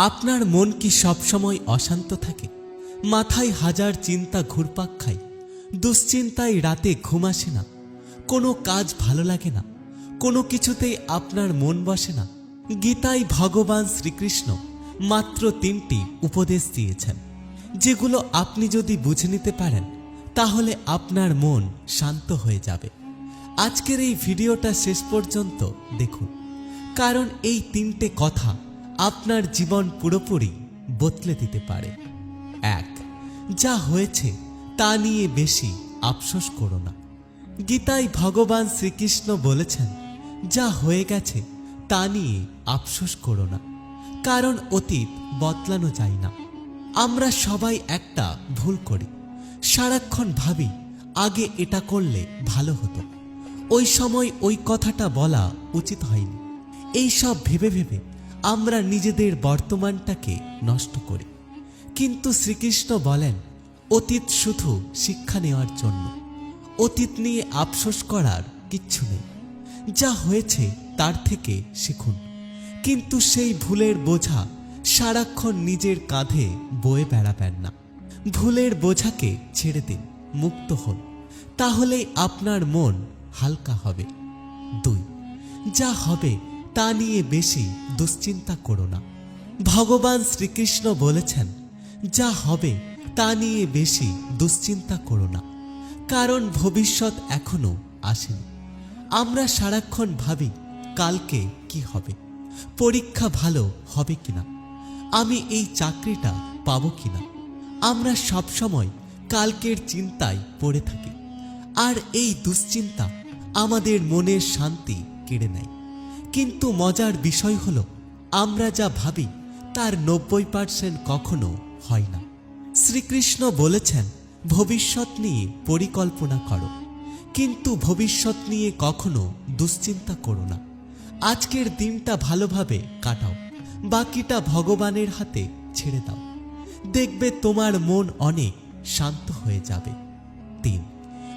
আপনার মন কি সবসময় অশান্ত থাকে? মাথায় হাজার চিন্তা ঘুরপাক খায়। দুশ্চিন্তায় রাতে ঘুম আসে না। কোনো কাজ ভালো লাগে না। কোনো কিছুতেই আপনার মন বসে না। গীতায় ভগবান শ্রীকৃষ্ণ মাত্র তিনটি উপদেশ দিয়েছেন। যেগুলো আপনি যদি বুঝে নিতে পারেন, তাহলে আপনার মন শান্ত হয়ে যাবে। আজকের এই ভিডিওটা শেষ পর্যন্ত দেখুন। কারণ এই তিনটে কথা আপনার জীবন পুরোপুরি বদলে দিতে পারে। এক, যা হয়েছে তা নিয়ে বেশি আফসোস করো না। গীতায় ভগবান শ্রীকৃষ্ণ বলেছেন, যা হয়ে গেছে তা নিয়ে আফসোস করো না, কারণ অতীত বদলানো যায় না। আমরা সবাই একটা ভুল করি, সারাক্ষণ ভাবি আগে এটা করলে ভালো হতো। ওই সময় ওই কথাটা বলা উচিত হয়নি। এই সব ভেবে ভেবে আমরা নিজেদের বর্তমানটাকে নষ্ট করি। কিন্তু শ্রীকৃষ্ণ বলেন, অতীত শুধু শিক্ষা নেওয়ার জন্য। অতীত নিয়ে আফসোস করার কিচ্ছু নেই। যা হয়েছে তার থেকে শিখুন। কিন্তু সেই ভুলের বোঝা সারাক্ষণ নিজের কাঁধে বয়ে বেড়াবেন না। ভুলের বোঝাকে ছেড়ে দিন, মুক্ত হন। তাহলেই আপনার মন হালকা হবে। দুই, যা হবে তা নিয়ে বেশি দুশ্চিন্তা করো না। ভগবান শ্রীকৃষ্ণ বলেছেন, যা হবে তা নিয়ে বেশি দুশ্চিন্তা করো না, কারণ ভবিষ্যৎ এখনও আসেনি। আমরা সারাক্ষণ ভাবি, কালকে কি হবে? পরীক্ষা ভালো হবে কিনা? আমি এই চাকরিটা পাবো কিনা? আমরা সবসময় কালকের চিন্তায় পড়ে থাকি, আর এই দুশ্চিন্তা আমাদের মনের শান্তি কেড়ে নেয়। কিন্তু মজার বিষয় হল, আমরা যা ভাবি, তার নব্বই পার্সেন্ট কখনো হয় না। শ্রীকৃষ্ণ বলেছেন, ভবিষ্যৎ নিয়ে পরিকল্পনা করো, কিন্তু ভবিষ্যৎ নিয়ে কখনো দুশ্চিন্তা করো না। আজকের দিনটা ভালোভাবে কাটাও, বাকিটা ভগবানের হাতে ছেড়ে দাও। দেখবে তোমার মন অনেক শান্ত হয়ে যাবে। তিন,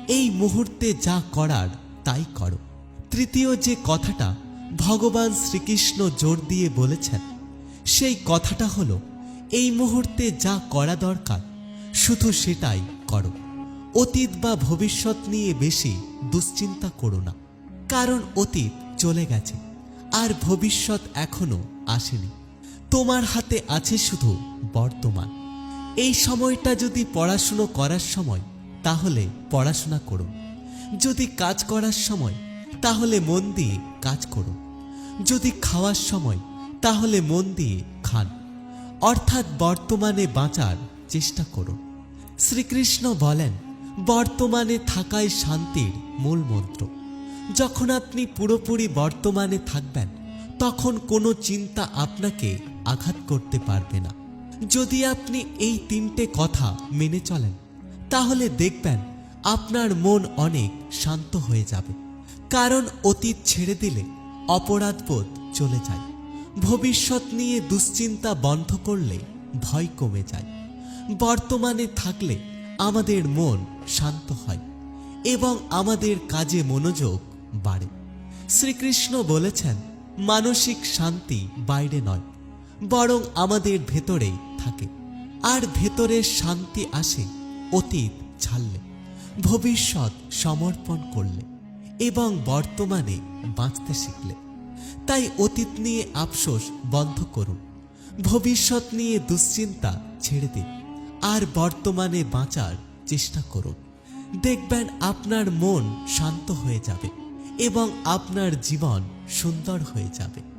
এই মুহূর্তে যা করার তাই করো। তৃতীয় যে কথাটা ভগবান শ্রীকৃষ্ণ জোর দিয়ে বলেছেন, সেই কথাটা হলো, এই মুহূর্তে যা করা দরকার, শুধু সেটাই করো। অতীত বা ভবিষ্যৎ নিয়ে বেশি দুশ্চিন্তা করো না, কারণ অতীত চলে গেছে, আর ভবিষ্যৎ এখনও আসেনি। তোমার হাতে আছে শুধু বর্তমান। এই সময়টা যদি পড়াশুনো করার সময়, তাহলে পড়াশোনা করো। যদি কাজ করার সময়, তাহলে মন দিয়ে কাজ করুন যদি খাওয়ার সময়, তাহলে মন দিয়ে খান। অর্থাৎ বর্তমানে বাঁচার চেষ্টা করুন। শ্রীকৃষ্ণ বলেন, বর্তমানে থাকাই শান্তির মূল মন্ত্র। যখন আপনি পুরোপুরি বর্তমানে থাকবেন, তখন কোনো চিন্তা আপনাকে আঘাত করতে পারবে না। যদি আপনি এই তিনটে কথা মেনে চলেন, তাহলে দেখবেন আপনার মন অনেক শান্ত হয়ে যাবে। কারণ অতীত ছেড়ে দিলে অপরাধবোধ চলে যায়। ভবিষ্যৎ নিয়ে দুশ্চিন্তা বন্ধ করলে ভয় কমে যায়। বর্তমানে থাকলে আমাদের মন শান্ত হয় এবং আমাদের কাজে মনোযোগ বাড়ে। শ্রীকৃষ্ণ বলেছেন, মানসিক শান্তি বাইরে নয়, বরং আমাদের ভেতরেই থাকে। আর ভেতরের শান্তি আসে অতীত ছাড়লে, ভবিষ্যৎ সমর্পণ করলে। এবং বর্তমানে বাঁচতে শিখলে। তাই অতীত নিয়ে আফসোস বন্ধ করুন। ভবিষ্যৎ নিয়ে দুশ্চিন্তা ছেড়ে দিন। আর বর্তমানে বাঁচার চেষ্টা করুন। দেখবেন আপনার মন শান্ত হয়ে যাবে এবং আপনার জীবন সুন্দর হয়ে যাবে।